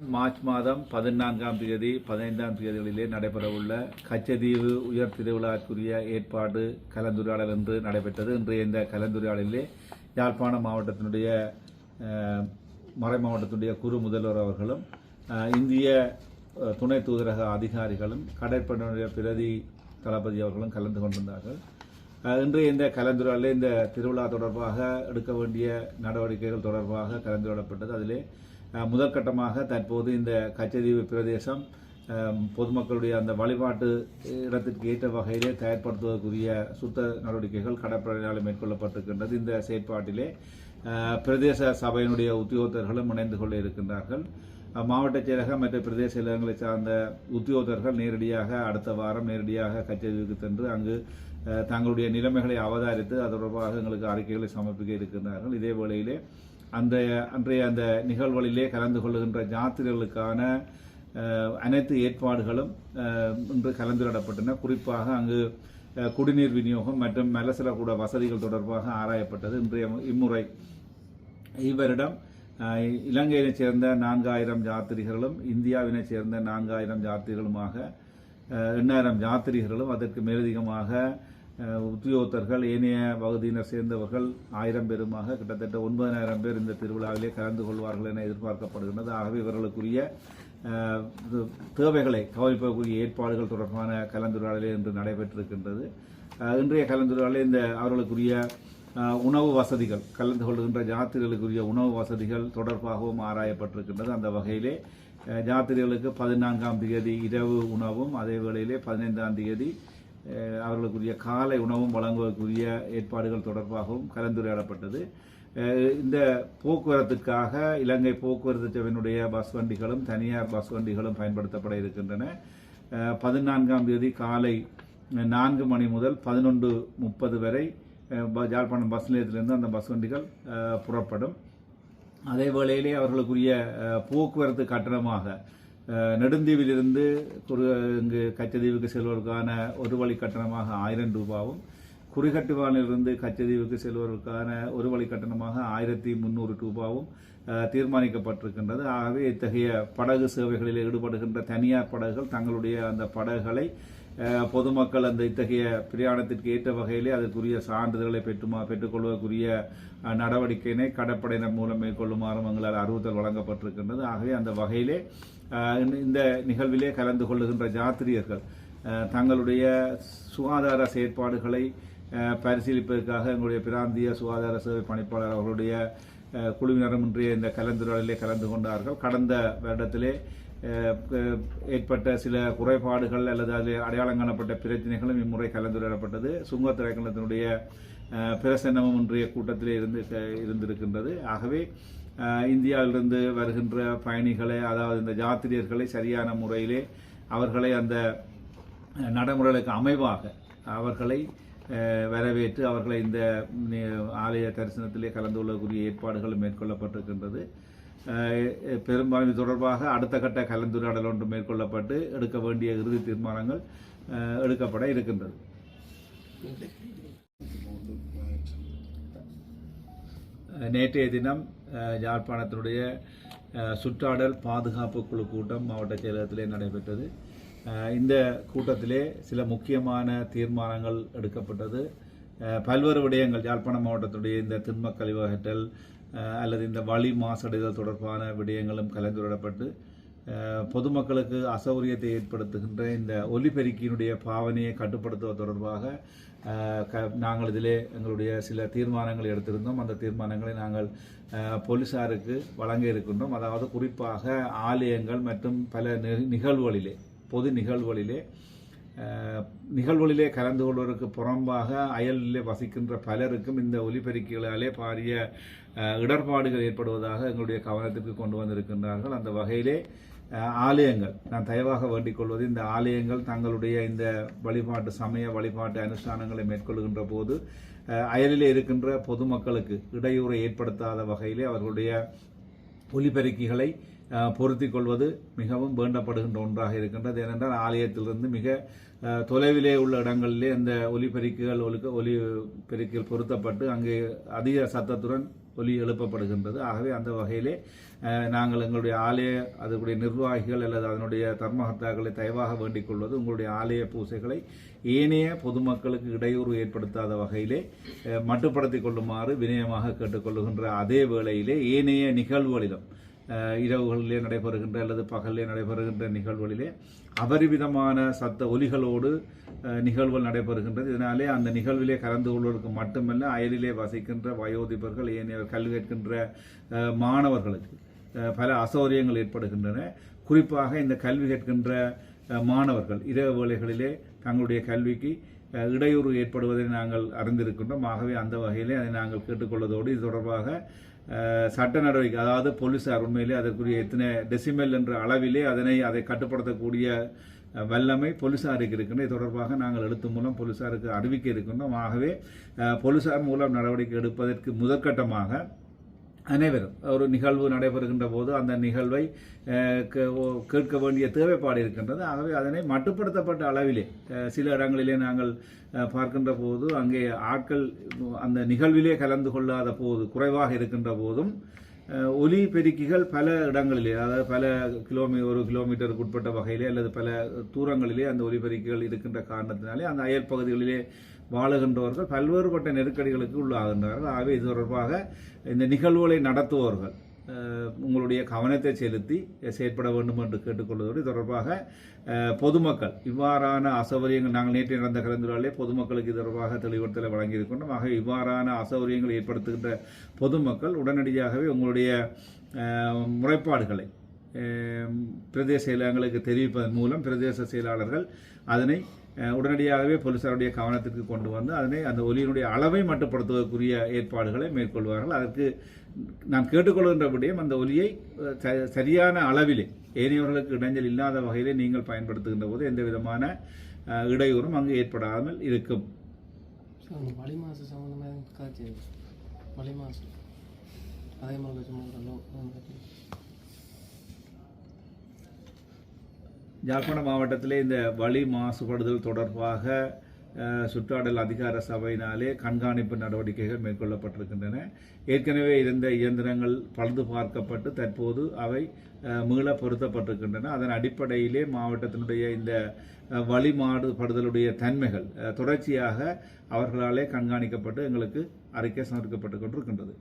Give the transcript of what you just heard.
March மாதம் பதினான்காம் தேதி பதினைந்தாம் தேதிகளிலே நடைபெறவுள்ள கச்சதீவு உயர் திருவிழாக்குரிய ஏற்பாடு கலந்துரையாடல் என்று நடைபெற்றது. இன்றைய இந்த கலந்துரையாடலிலே யாழ்ப்பாண மாவட்டத்தினுடைய மறை மாவட்டத்தினுடைய குறு முதல்வர் அவர்களும் இந்திய துணை தூதரக அதிகாரிகளும் கடற்படையினுடைய பிரதி தளபதி அவர்களும் கலந்து கொண்டிருந்தார்கள். இன்றைய இந்த கலந்துரையாடலில் இந்த திருவிழா தொடர்பாக எடுக்க வேண்டிய நடவடிக்கைகள் தொடர்பாக கலந்துரையாடப்பட்டது. அதிலே முதற்கட்டமாக தற்போது இந்த கச்சதீவு பிரதேசம் பொதுமக்களுடைய அந்த வழிபாட்டு இடத்திற்கு ஏற்ற வகையிலே தயார்படுத்துவதற்குரிய சுத்த நடவடிக்கைகள் கடற்படையால் மேற்கொள்ளப்பட்டிருக்கின்றது. இந்த செயற்பாட்டிலே பிரதேச சபையினுடைய உத்தியோகத்தர்களும் இணைந்து கொள்ள இருக்கின்றார்கள். மாவட்ட செயலகம் மற்ற பிரதேச செயலகங்களை சார்ந்த உத்தியோகத்தர்கள் நேரடியாக அடுத்த வாரம் நேரடியாக கச்சேரிக்கு சென்று அங்கு தங்களுடைய நிலைமைகளை அவதாரித்து அது தொடர்பாக எங்களுக்கு அறிக்கைகளை சமர்ப்பிக்க இருக்கின்றார்கள். இதே வேளையிலே அந்த அன்றைய அந்த நிகழ்வுகளிலே கலந்து கொள்ளுகின்ற ஜாத்திரைகளுக்கான அனைத்து ஏற்பாடுகளும் இன்று கலந்துரையாடப்பட்டன குறிப்பாக அங்கு குடிநீர் விநியோகம் மற்றும் மலசலக்கூட வசதிகள் தொடர்பாக ஆராயப்பட்டது. இன்றைய இம்முறை இவரிடம் இலங்கையினைச் சேர்ந்த நான்காயிரம் யாத்திரிகர்களும் இந்தியாவினைச் சேர்ந்த நான்காயிரம் யாத்திரிகளுமாக எண்ணாயிரம் யாத்திரிகர்களும் அதற்கு மேலதிகமாக உத்தியோகத்தர்கள் ஏனைய பகுதியினர் சேர்ந்தவர்கள் ஆயிரம் பேருமாக கிட்டத்தட்ட ஒன்பதனாயிரம் பேர் இந்த திருவிழாவிலே கலந்து கொள்வார்கள் என எதிர்பார்க்கப்படுகின்றது. ஆகவே இவர்களுக்குரிய தேவைகளை கவனிப்பதற்குரிய ஏற்பாடுகள் தொடர்பான கலந்துரையாடலே இன்று நடைபெற்றிருக்கின்றது. இன்றைய கலந்துரையாடலில் இந்த அவர்களுக்குரிய உணவு வசதிகள் கலந்து கொள்கின்ற ஜாத்திரைகளுக்குரிய உணவு வசதிகள் தொடர்பாகவும் ஆராயப்பட்டிருக்கின்றது. அந்த வகையிலே ஜாத்திரிகளுக்கு ஜாத்திரைகளுக்கு பதினான்காம் தேதி இரவு உணவும் அதே வேளையிலே பதினைந்தாம் தேதி அவர்களுக்குரிய காலை உணவும் வழங்குவதற்குரிய ஏற்பாடுகள் தொடர்பாகவும் கலந்துரையாடப்பட்டது. இந்த போக்குவரத்துக்காக இலங்கை போக்குவரத்து சபையினுடைய பஸ் வண்டிகளும் தனியார் பஸ் வண்டிகளும் பயன்படுத்தப்பட இருக்கின்றன. பதினான்காம் தேதி காலை நான்கு மணி முதல் பதினொன்று முப்பது வரை ஜாழ்ப்பாணம் ப- பஸ் நிலையத்திலிருந்து அந்த பஸ் வண்டிகள் புறப்படும். அதே வேளையிலே அவர்களுக்குரிய போக்குவரத்து கட்டணமாக நெடுந்தீவிலிருந்து ஒரு இங்கு கச்சதீவுக்கு செல்வதற்கான ஒரு வழி கட்டணமாக ஆயிரம் ரூபாவும் குறிகட்டுவானிலிருந்து கச்சதீவுக்கு செல்வதற்கான ஒரு வழி கட்டணமாக ஆயிரத்தி முந்நூறு ரூபாவும் தீர்மானிக்கப்பட்டிருக்கின்றது. ஆகவே இத்தகைய படகு சேவைகளில் ஈடுபடுகின்ற தனியார் படகுகள் தங்களுடைய அந்த படகுகளை பொதுமக்கள் அந்த இத்தகைய பிரயாணத்திற்கு ஏற்ற வகையிலே அதற்குரிய சான்றிதழ்களை பெற்றுமா பெற்றுக்கொள்வதற்குரிய நடவடிக்கையினை கடற்படையினர் மூலம் மேற்கொள்ளுமாறும் எங்களால் அறிவுறுத்தல் வழங்கப்பட்டிருக்கின்றது. ஆகவே அந்த வகையிலே இந்த- நிகழ்விலே கலந்து கொள்ளுகின்ற ஜாத்திரியர்கள் தங்களுடைய சுகாதார செயற்பாடுகளை பரிசீலிப்பதற்காக எங்களுடைய பிராந்திய சுகாதார சேவை பணிப்பாளர் அவர்களுடைய குழுவினரும் இன்றைய இந்த கலந்துரையிலே கலந்து கொண்டார்கள். கடந்த வருடத்திலே ஏற்பட்ட சில குறைபாடுகள் அல்லது அதில் அடையாளம் காணப்பட்ட பிரச்சனைகளும் இம்முறை கலந்துரையாடப்பட்டது. சுங்கத்திரைக்கணத்தினுடைய பிரசன்னமும் இன்றைய கூட்டத்திலே இருந்து க- இருந்திருக்கின்றது. ஆகவே இந்தியாவிலிருந்து வருகின்ற பயணிகளை அதாவது இந்த யாத்திரியர்களை சரியான முறையிலே அவர்களை அந்த நடைமுறைகளுக்கு அமைவாக அவர்களை வரவேற்று அவர்களை இந்த ஆலய தரிசனத்திலே கலந்து கொள்ளக்கூடிய ஏற்பாடுகள் மேற்கொள்ளப்பட்டிருக்கின்றது. பெரும்பாலும் இது தொடர்பாக அடுத்த கட்ட கலந்துரையாடல் ஒன்று மேற்கொள்ளப்பட்டு எடுக்க வேண்டிய இறுதி தீர்மானங்கள் எடுக்கப்பட இருக்கின்றது. நேற்றைய தினம் யாழ்ப்பாணத்தினுடைய சுற்றாடல் பாதுகாப்பு குழு கூட்டம் மாவட்ட செயலகத்திலே நடைபெற்றது. இந்த கூட்டத்திலே சில முக்கியமான தீர்மானங்கள் எடுக்கப்பட்டது. பல்வேறு விடயங்கள் யாழ்ப்பாணம் மாவட்டத்துடைய இந்த திண்ம கழிவகற்றல் அல்லது இந்த வழி மாசடைதல் தொடர்பான விடயங்களும் கலந்துரையாடப்பட்டு பொதுமக்களுக்கு அசௌகரியத்தை ஏற்படுத்துகின்ற இந்த ஒலிபெருக்கியினுடைய பாவனையை கட்டுப்படுத்துவது தொடர்பாக க- நாங்கள் இதிலே எங்களுடைய சில தீர்மானங்களை எடுத்திருந்தோம். அந்த தீர்மானங்களை நாங்கள் போலீஸாருக்கு போலீசாருக்கு வழங்க இருக்கின்றோம். அதாவது குறிப்பாக ஆலயங்கள் மற்றும் பல நிகழ்வுகளிலே பொது நிகழ்வுகளிலே நிகழ்வுகளிலே கலந்து கொள்வதற்கு புறம்பாக அயலிலே வசிக்கின்ற பலருக்கும் இந்த ஒலிபெருக்கிகளாலே பாரிய இடர்பாடுகள் ஏற்படுவதாக எங்களுடைய கவனத்திற்கு கொண்டு வந்திருக்கின்றார்கள். அந்த வகையிலே ஆலயங்கள் நான் தயவாக வேண்டிக் கொள்வது இந்த ஆலயங்கள் தங்களுடைய இந்த வழிபாட்டு சமய வழிபாட்டு அனுஷ்டானங்களை மேற்கொள்கின்ற போது அயலிலே இருக்கின்ற பொதுமக்களுக்கு இடையூறை ஏற்படுத்தாத வகையிலே அவர்களுடைய ஒலிபெருக்கிகளை பொருத்தி பொருத்திக் கொள்வது மிகவும் வேண்டப்படுகின்ற ஒன்றாக இருக்கின்றது. ஏனென்றால் ஆலயத்திலிருந்து மிக தொலைவிலே உள்ள இடங்களிலே அந்த ஒலிபெருக்கிகள் ஒலிக்க ஒலி பெருக்கிகள் பொருத்தப்பட்டு அங்கே அதிக சத்தத்துடன் ஒலி எழுப்பப்படுகின்றது. ஆகவே அந்த வகையிலே நாங்கள் எங்களுடைய ஆலய அதனுடைய நிர்வாகிகள் அல்லது அதனுடைய தர்மகர்த்தாக்களை தயவாக வேண்டிக் கொள்வது உங்களுடைய ஆலய பூசைகளை ஏனைய பொதுமக்களுக்கு இடையூறு ஏற்படுத்தாத வகையிலே மட்டுப்படுத்திக் கொள்ளுமாறு வினயமாக கேட்டுக்கொள்ளுகின்ற அதே வேளையிலே ஏனைய நிகழ்வுகளிலும் இரவுகளிலே நடைபெறுகின்ற அல்லது பகலிலே நடைபெறுகின்ற நிகழ்வுகளிலே அபரிவிதமான சத்த ஒலிகளோடு நிகழ்வுகள் நடைபெறுகின்றது. இதனாலே அந்த நிகழ்விலே கலந்து கொள்வதற்கு மட்டுமல்ல அயலிலே வசிக்கின்ற வயோதிபர்கள் ஏனைய கல்வி கேட்கின்ற மாணவர்களுக்கு பல அசௌரியங்கள் ஏற்படுகின்றன. குறிப்பாக இந்த கல்வி கேட்கின்ற மாணவர்கள் இரவு வேளைகளிலே தங்களுடைய கல்விக்கு இடையூறு ஏற்படுவதை நாங்கள் அறிந்திருக்கின்றோம். ஆகவே அந்த வகையிலே அதை நாங்கள் கேட்டுக்கொள்வதோடு இது தொடர்பாக சட்ட நடவடிக்கை அதாவது போலீஸார் உண்மையிலே அதற்குரிய எத்தனை டெசிமெல் என்ற அளவிலே அதனை அதை கட்டுப்படுத்தக்கூடிய வல்லமை போலீசாருக்கு இருக்கின்ற இது தொடர்பாக நாங்கள் எழுத்து மூலம் போலீசாருக்கு அறிவிக்க இருக்கின்றோம். ஆகவே போலீசார் மூலம் நடவடிக்கை எடுப்பதற்கு முதற்கட்டமாக அனைவரும் ஒரு நிகழ்வு நடைபெறுகின்ற போது அந்த நிகழ்வை கே- கேட்க வேண்டிய தேவைப்பாடு இருக்கின்றது. ஆகவே அதனை மட்டுப்படுத்தப்பட்ட அளவிலே சில இடங்களிலே நாங்கள் பார்க்கின்ற போது அங்கே ஆட்கள் அந்த நிகழ்விலே கலந்து கொள்ளாத போது குறைவாக இருக்கின்ற போதும் ஒலி பெருக்கிகள் பல இடங்களிலே அதாவது பல கிலோமீ ஒரு கிலோமீட்டருக்கு உட்பட்ட வகையிலே அல்லது பல தூரங்களிலே அந்த ஒலி பெருக்கிகள் இருக்கின்ற காரணத்தினாலே அந்த அயல் பகுதிகளிலே வாழுகின்றவர்கள் பல்வேறுபட்ட நெருக்கடிகளுக்கு உள்ளாகின்றார்கள். ஆகவே இது தொடர்பாக இந்த நிகழ்வுகளை நடத்துவோர்கள் உங்களுடைய கவனத்தை செலுத்தி செயற்பட வேண்டும் என்று கேட்டுக்கொள்வதோடு தொடர்பாக பொதுமக்கள் இவ்வாறான அசௌகரியங்கள் நாங்கள் நேற்று நடந்த கலந்துரையாடலே பொதுமக்களுக்கு இது தொடர்பாக தெளிவுறுத்தலை வழங்கியிருக்கின்றோம். ஆகவே இவ்வாறான அசௌகரியங்களை ஏற்படுத்துகின்ற பொதுமக்கள் உடனடியாகவே உங்களுடைய முறைப்பாடுகளை பிரதேச செயலகங்களுக்கு தெரிவிப்பதன் மூலம் பிரதேச செயலாளர்கள் அதனை உடனடியாகவே போலீசாருடைய கவனத்திற்கு கொண்டு வந்து அதனை அந்த ஒலியினுடைய அளவை மட்டுப்படுத்துவதற்குரிய ஏற்பாடுகளை மேற்கொள்வார்கள். அதற்கு நான் கேட்டுக்கொள்கின்ற விடயம் அந்த ஒலியை ச- சரியான அளவிலே ஏனையவர்களுக்கு இடைஞ்சல் இல்லாத வகையிலே நீங்கள் பயன்படுத்துகின்ற போது எந்த விதமான இடையூறும் அங்கு ஏற்படாமல் இருக்கும். அதே மாதிரி சும்மா மாவட்டத்திலே இந்த வழி மாசுபடுதல் தொடர்பாக சுற்றாடல் அதிகார சபையினாலே கண்காணிப்பு நடவடிக்கைகள் மேற்கொள்ளப்பட்டிருக்கின்றன. ஏற்கனவே இருந்த இயந்திரங்கள் பழுது பார்க்கப்பட்டு தற்போது அவை மீள பொருத்தப்பட்டிருக்கின்றன. அதன் அடிப்படையிலே மாவட்டத்தினுடைய இந்த வழி மாடுபடுதலுடைய தன்மைகள் தொடர்ச்சியாக அவர்களாலே கண்காணிக்கப்பட்டு எங்களுக்கு அறிக்கை சமர்ப்பிக்கப்பட்டு கொண்டிருக்கின்றது.